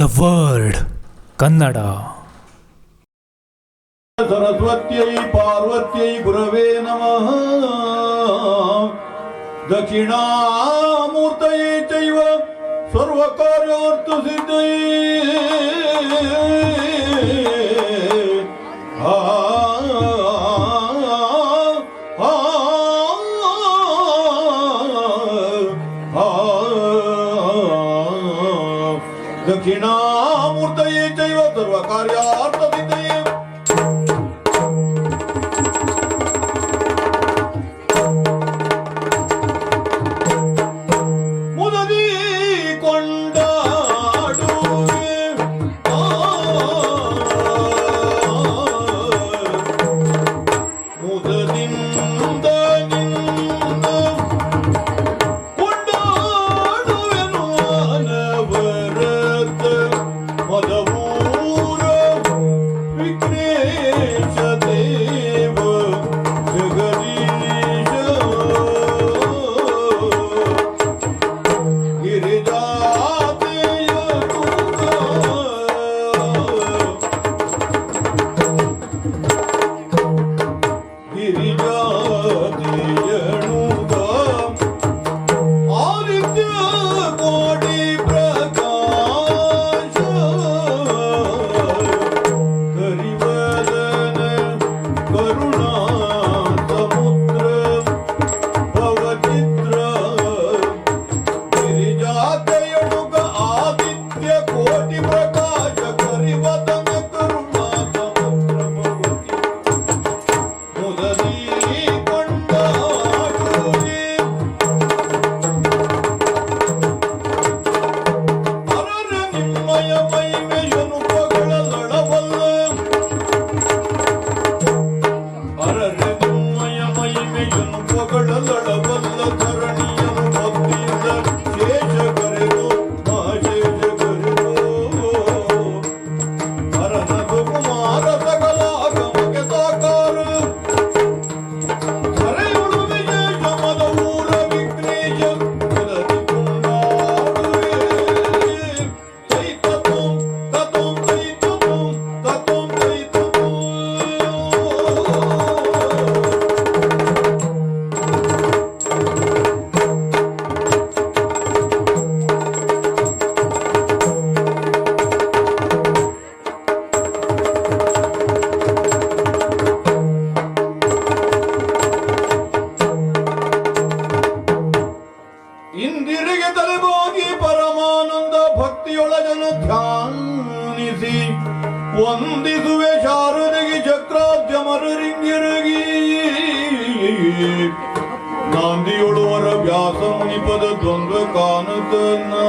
The world Kannada ಸರಸ್ವತ್ಯೈ ಪಾರ್ವತ್ಯೈ ಗುರವೇ ನಮಃ ದಕ್ಷಿಣಾಮೂರ್ತಯೇ ಚೈವ ಸರ್ವಕಾರ್ಯಾರ್ಥ ಸಿದ್ಧೈ Nazım ipadı dondu kanıtın.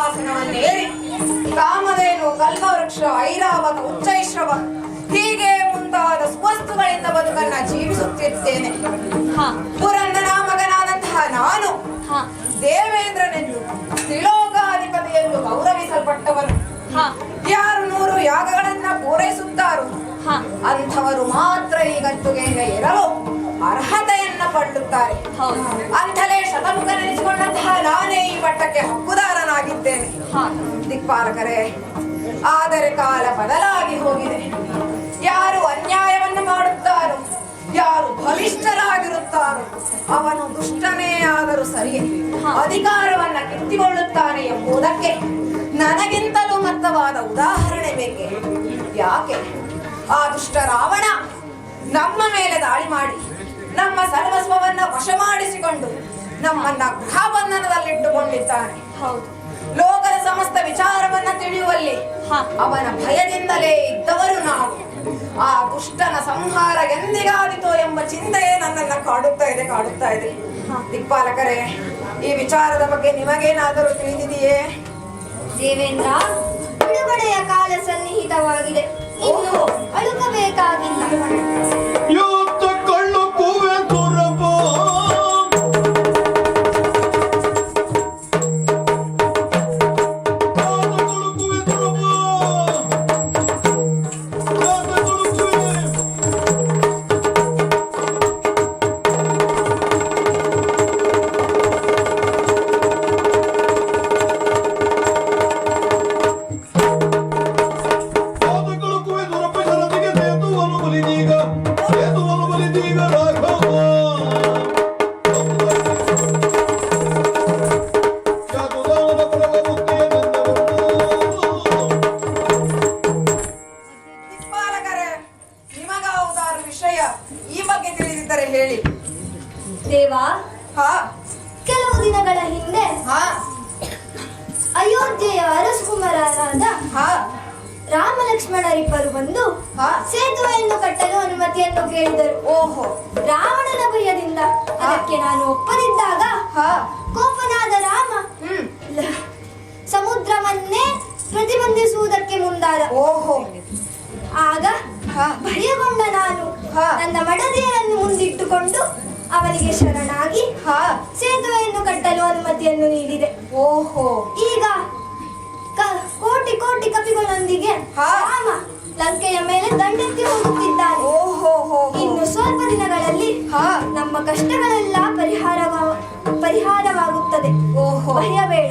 ಸಿಂಹಾಸನವನ್ನೇರಿ ಕಾಮಧೇನು ಕಲ್ಪವೃಕ್ಷ ಐರಾವತ ಉಚ್ಚೈಶ್ರವ ಹೀಗೆ ಮುಂತಾದ ಸುವಸ್ತುಗಳಿಂದ ಬದುಕನ್ನ ಜೀವಿಸುತ್ತಿದ್ದೇನೆ. ಪುರಂದನ ಮಗನಾದಂತಹ ನಾನು ದೇವೇಂದ್ರನೆಂದು ತ್ರಿಲೋಕಾಧಿಪತಿ ಎಂದು ಗೌರವಿಸಲ್ಪಟ್ಟವನು ಯಾರು ನೂರು ಯಾಗಗಳನ್ನ ಪೂರೈಸುತ್ತಾರೋ ಅಂಥವರು ಮಾತ್ರ ಈ ಗದ್ದುಗೆಗೆ ಇರಲು ಅರ್ಹತೆಯನ್ನ ಪಡುತ್ತಾರೆ ಅಂತಲೇ ಶತಮುಖನೆನಿಸಿಕೊಂಡಂತಹ ನಾನೇ ಈ ಮಟ್ಟಕ್ಕೆ ಹಕ್ಕುದಾರನಾಗಿದ್ದೇನೆ. ದಿಕ್ಪಾಲಕರೇ ಆದರೆ ಕಾಲ ಬದಲಾಗಿ ಹೋಗಿದೆ. ಯಾರು ಅನ್ಯಾಯವನ್ನು ಮಾಡುತ್ತಾರೋ ಯಾರು ಬಲಿಷ್ಠರಾಗಿರುತ್ತಾರೋ ಅವನು ದುಷ್ಟನೇ ಆದರೂ ಸರಿಯೇ ಅಧಿಕಾರವನ್ನ ಕಿತ್ತಿಕೊಳ್ಳುತ್ತಾನೆ ಎಂಬುದಕ್ಕೆ ನನಗಿಂತಲೂ ಮತ್ತವಾದ ಉದಾಹರಣೆ ಬೇಕೆ? ಯಾಕೆ? ಆ ದುಷ್ಟ ರಾವಣ ನಮ್ಮ ಮೇಲೆ ದಾಳಿ ಮಾಡಿ ನಮ್ಮ ಸರ್ವಸ್ವವನ್ನ ವಶ ಮಾಡಿಸಿಕೊಂಡು ನಮ್ಮನ್ನ ಗೃಹ ಬಂಧನದಲ್ಲಿಟ್ಟುಕೊಂಡಿದ್ದಾನೆ ಲೋಕದ ಸಮಸ್ತ ವಿಚಾರವನ್ನ ತಿಳಿಯುವಲ್ಲಿ ಅವನ ಭಯದಿಂದಲೇ ಇದ್ದವರು ನಾವು. ಆ ದುಷ್ಟನ ಸಂಹಾರ ಎಂದಿಗಾದಿತೋ ಎಂಬ ಚಿಂತೆಯೇ ನನ್ನನ್ನ ಕಾಡುತ್ತಾ ಇದೆ ಕಾಡುತ್ತಾ ಇದೆ. ದಿಕ್ಪಾಲಕರೇ ಈ ವಿಚಾರದ ಬಗ್ಗೆ ನಿಮಗೇನಾದರೂ ತಿಳಿದಿದೆಯೇ? ದೇವೇಂದ್ರ ಬಿಡುಗಡೆಯ ಕಾಲ ಸನ್ನಿಹಿತವಾಗಿದೆ. ಇನ್ನು ಅಳುಕಬೇಕಾಗಿಲ್ಲ. ಲಕ್ಷ್ಮಣರಿಬ್ಬರು ಬಂದು ಹಾ. ಸೇತುವೆಯನ್ನು ಕಟ್ಟಲು ಅನುಮತಿಯನ್ನು ಕೇಳಿದರು. ಓಹೋ ರಾವಣನ ಭಯದಿಂದ ಅದಕ್ಕೆ ನಾನು ಒಪ್ಪದಿದ್ದಾಗ ಹಾ. ಕೋಪನಾದ ರಾಮ ಸಮುದ್ರವನ್ನೇ ಪ್ರತಿಬಂಧಿಸುವುದಕ್ಕೆ ಮುಂದಾದ. ಓಹೋ. ಆಗ ಹಾ. ಭಯಗೊಂಡ ನಾನು ಹಾ. ನನ್ನ ಮಡದಿಯರನ್ನು ಮುಂದಿಟ್ಟುಕೊಂಡು ಅವನಿಗೆ ಶರಣಾಗಿ ಹಾ. ಸೇತುವೆಯನ್ನು ಕಟ್ಟಲು ಅನುಮತಿಯನ್ನು ನೀಡಿದೆ. ಓಹೋ. ಈಗ ಕೋಟಿ ಕೋಟಿ ಕಪಿಗಳೊಂದಿಗೆ ಹಾ. ರಾಮ ಲಂಕೆಯ ಮೇಲೆ ದಂಡೆತ್ತಿ ಹೋಗುತ್ತಿದ್ದಾರೆ ಓಹೋ ಹೋ ಇನ್ನು ಸ್ವಲ್ಪ ದಿನಗಳಲ್ಲಿ ಹಾ. ನಮ್ಮ ಕಷ್ಟಗಳೆಲ್ಲ ಪರಿಹಾರವ ಪರಿಹಾರವಾಗುತ್ತದೆ ಓಹೋ. ಭಯಬೇಡ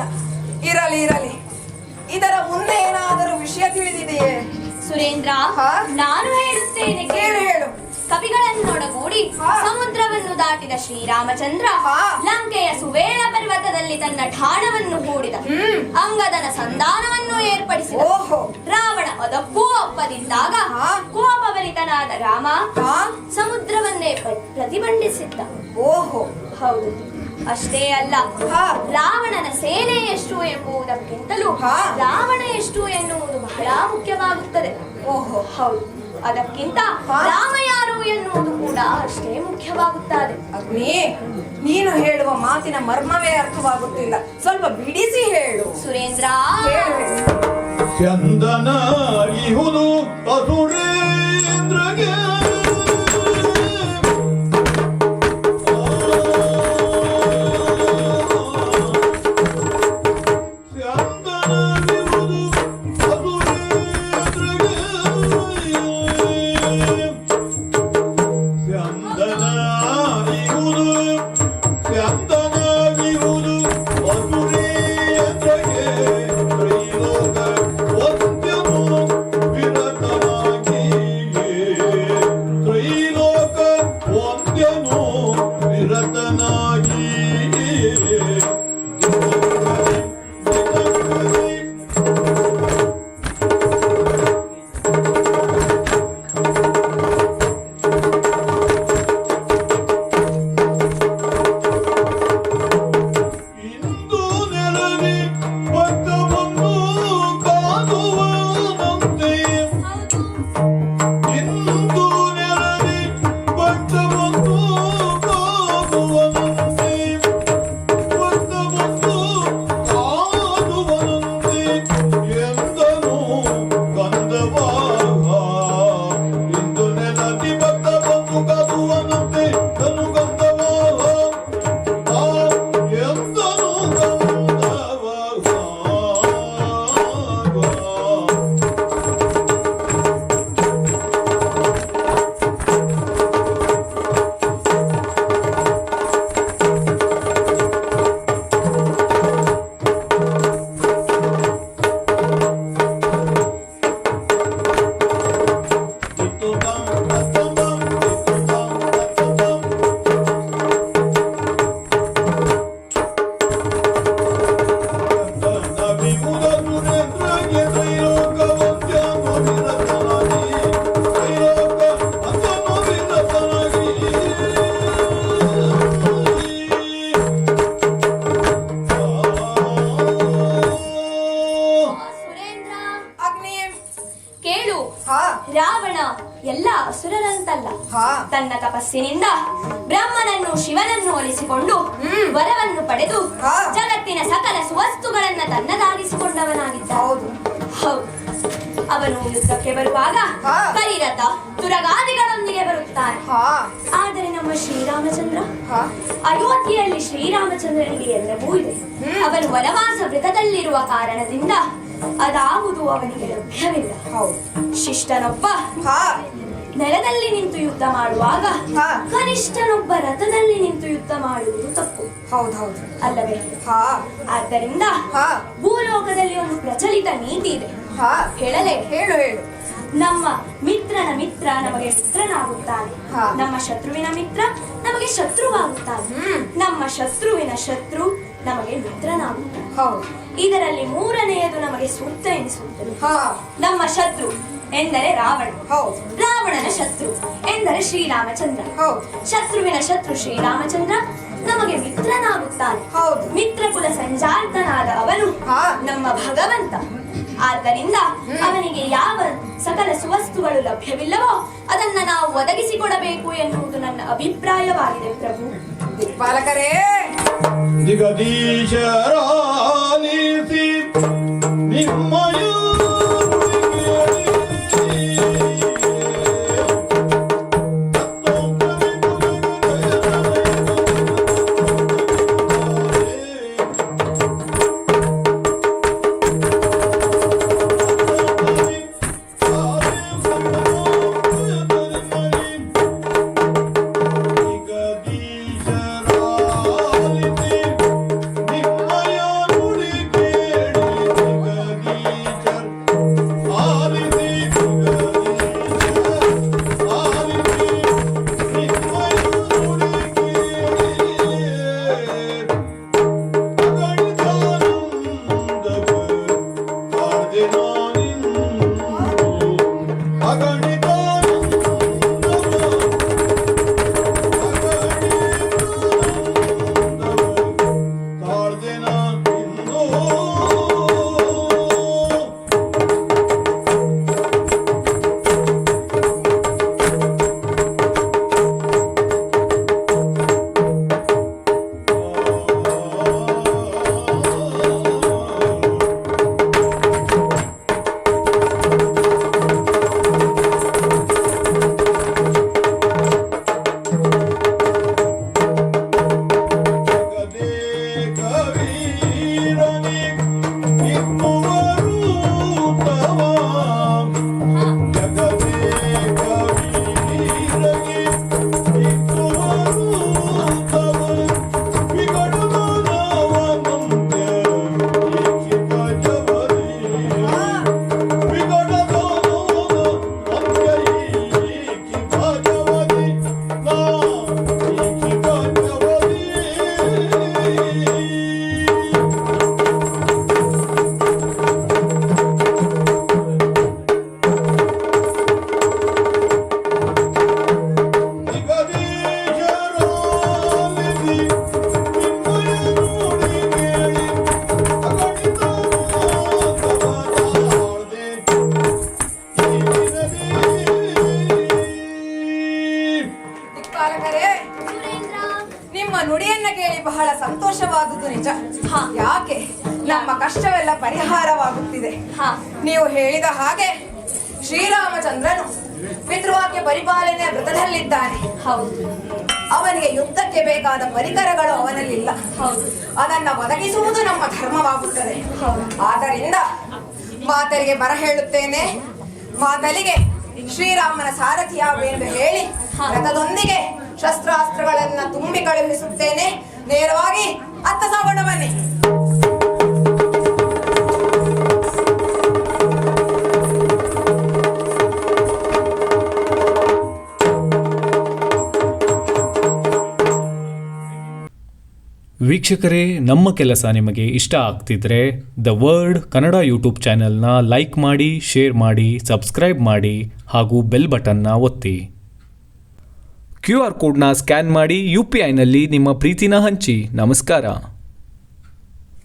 ಇರಲಿ ಇರಲಿ ಇದರ ಮುಂದೆ ಏನಾದರೂ ವಿಷಯ ತಿಳಿದಿದೆಯೇ ಸುರೇಂದ್ರ ಹಾ? ನಾನು ಹೇಳುತ್ತೇನೆ ಹೇಳು ಕೇಳು ಹೇಳು ಕಪಿಗಳನ್ನೊಡಗೂಡಿ ಹಾ. ಸಮುದ್ರವನ್ನು ದಾಟಿದ ಶ್ರೀರಾಮಚಂದ್ರ. ಲಂಕೆಯ ಸುವೇಳ ಪರ್ವತದಲ್ಲಿ ತನ್ನ ಠಾಣವನ್ನು ಹೂಡಿದ. ಅಂಗದನ ಸಂಧಾನವನ್ನು ಏರ್ಪಡಿಸಿದ. ಓಹೋ. ರಾವಣ ಅದಕ್ಕೂ ಒಪ್ಪದಿದ್ದಾಗ ಕೋಪವರಿತನಾದ ಕೋಪಭರಿತನಾದ ರಾಮ ಸಮುದ್ರವನ್ನೇ ಪ್ರತಿಬಂಧಿಸಿದ್ದ. ಓಹೋ. ಹೌದು. ಅಷ್ಟೇ ಅಲ್ಲ. ರಾವಣನ ಸೇನೆ ಎಷ್ಟು ಎಂಬುದಕ್ಕಿಂತಲೂ ಹಾ. ರಾವಣ ಎಷ್ಟು ಎನ್ನುವುದು ಬಹಳ ಮುಖ್ಯವಾಗುತ್ತದೆ. ಓಹೋ. ಹೌದು. ಅದಕ್ಕಿಂತ. ರಾಮ ಯಾರು ಎನ್ನುವುದು ಕೂಡ ಅಷ್ಟೇ ಮುಖ್ಯವಾಗುತ್ತದೆ ಅಗ್ನಿ ನೀನು ಹೇಳುವ ಮಾತಿನ ಮರ್ಮವೇ ಅರ್ಥವಾಗುತ್ತಿಲ್ಲ ಸ್ವಲ್ಪ ಬಿಡಿಸಿ ಹೇಳು ಸುರೇಂದ್ರ. ಚಂದನ ಇಹುದು ಅಸುರೇಂದ್ರಗೆ ಹಾ. ಆದರೆ ನಮ್ಮ ಶ್ರೀರಾಮಚಂದ್ರ ಹಾ. ಅಯೋಧ್ಯೆಯಲ್ಲಿ ಶ್ರೀರಾಮಚಂದ್ರನಿಗೆ ಎಲ್ಲವೂ ಇದೆ. ಅವನು ವನವಾಸ ವೃತದಲ್ಲಿರುವ ಕಾರಣದಿಂದ ಅದಾವುದು ಅವನಿಗೆ ಲಭ್ಯವಿಲ್ಲ. ಹೌದು. ಶಿಷ್ಟನೊಬ್ಬ ಹಾ. ನೆಲದಲ್ಲಿ ನಿಂತು ಯುದ್ಧ ಮಾಡುವಾಗ ಹಾ. ಕನಿಷ್ಠನೊಬ್ಬ ರಥದಲ್ಲಿ ನಿಂತು ಯುದ್ಧ ಮಾಡುವುದು ತಪ್ಪು. ಹೌದು ಹೌದು. ಅಲ್ಲವೇ? ಹಾ. ಆದ್ದರಿಂದ ಹಾ. ಭೂಲೋಕದಲ್ಲಿ ಒಂದು ಪ್ರಚಲಿತ ನೀತಿ ಇದೆ. ಹಾ. ಹೇಳಲೇ? ಹೇಳು ಹೇಳು. ನಮ್ಮ ಮಿತ್ರನ ಮಿತ್ರ ನಮಗೆ ಮಿತ್ರನಾಗುತ್ತಾನೆ. ನಮ್ಮ ಶತ್ರುವಿನ ಮಿತ್ರ ನಮಗೆ ಶತ್ರುವಾಗುತ್ತಾನೆ. ನಮ್ಮ ಶತ್ರುವಿನ ಶತ್ರು ನಮಗೆ ಮಿತ್ರನಾಗುತ್ತಾನೆ. ಹೌದು. ಇದರಲ್ಲಿ ಮೂರನೆಯದು ನಮಗೆ ಸೂಕ್ತ ಎನಿಸುತ್ತದೆ. ನಮ್ಮ ಶತ್ರು ಎಂದರೆ ರಾವಣ. ಹೌದು. ರಾವಣನ ಶತ್ರು ಎಂದರೆ ಶ್ರೀರಾಮಚಂದ್ರ. ಹೌದು. ಶತ್ರುವಿನ ಶತ್ರು ಶ್ರೀರಾಮಚಂದ್ರ ನಮಗೆ ಮಿತ್ರನಾಗುತ್ತಾನೆ. ಹೌದು. ಮಿತ್ರ ಕುಲ ಸಂಜಾತನಾದ ಅವನು. ನಮ್ಮ ಭಗವಂತ. ಆದ್ದರಿಂದ ಅವನಿಗೆ ಯಾವ ಸಕಲ ಸುವಸ್ತುಗಳು ಲಭ್ಯವಿಲ್ಲವೋ ಅದನ್ನ ನಾವು ಒದಗಿಸಿಕೊಡಬೇಕು ಎನ್ನುವುದು ನನ್ನ ಅಭಿಪ್ರಾಯವಾಗಿದೆ ಪ್ರಭು. ಪಾಲಕರೇ! ಜಗದೀಶ ನಿಮ್ಮ ಜಗದೀಶರಾಲಿಸಿ ನಿಮ್ಮಯ ನುಡಿಯನ್ನ ಕೇಳಿ ಬಹಳ ಸಂತೋಷವಾದುದು ನಿಜ. ಯಾಕೆ? ನಮ್ಮ ಕಷ್ಟವೆಲ್ಲ ಪರಿಹಾರವಾಗುತ್ತಿದೆ. ನೀವು ಹೇಳಿದ ಹಾಗೆ ಶ್ರೀರಾಮಚಂದ್ರನು ಪಿತೃವಾಕ್ಯ ಪರಿಪಾಲನೆಯ ವ್ರತದಲ್ಲಿದ್ದಾನೆ. ಹೌದು. ಅವನಿಗೆ ಯುದ್ಧಕ್ಕೆ ಬೇಕಾದ ಪರಿಕರಗಳು ಅವನಲ್ಲಿಲ್ಲ. ಅದನ್ನ ಒದಗಿಸುವುದು ನಮ್ಮ ಧರ್ಮವಾಗುತ್ತದೆ. ಆದ್ದರಿಂದ ಮಾತರಿಗೆ ಬರ ಹೇಳುತ್ತೇನೆ. ಮಾತಲಿಗೆ ಶ್ರೀರಾಮನ ಸಾರಥಿಯಾಗು ಎಂದು ಹೇಳಿ ರಥದೊಂದಿಗೆ ಶಸ್ತ್ರಾಸ್ತ್ರಗಳು ಕಳುಹಿಸುತ್ತೇನೆ. ನೇರವಾಗಿ ಅತ್ತ ಸಾಗೋಣ ಬನ್ನಿ. ವೀಕ್ಷಕರೇ, ನಮ್ಮ ಕೆಲಸ ನಿಮಗೆ ಇಷ್ಟ ಆಗ್ತಿದ್ರೆ ದ ವರ್ಡ್ ಕನ್ನಡ ಯೂಟ್ಯೂಬ್ ಚಾನೆಲ್ನ ಲೈಕ್ ಮಾಡಿ ಶೇರ್ ಮಾಡಿ ಸಬ್ಸ್ಕ್ರೈಬ್ ಮಾಡಿ ಹಾಗೂ ಬೆಲ್ ಬಟನ್ನ ಒತ್ತಿ. ಕ್ಯೂ ಆರ್ ಕೋಡ್ನ ಸ್ಕ್ಯಾನ್ ಮಾಡಿ ಯು ಪಿ ಐನಲ್ಲಿ ನಿಮ್ಮ ಪ್ರೀತಿನ ಹಂಚಿ. ನಮಸ್ಕಾರ.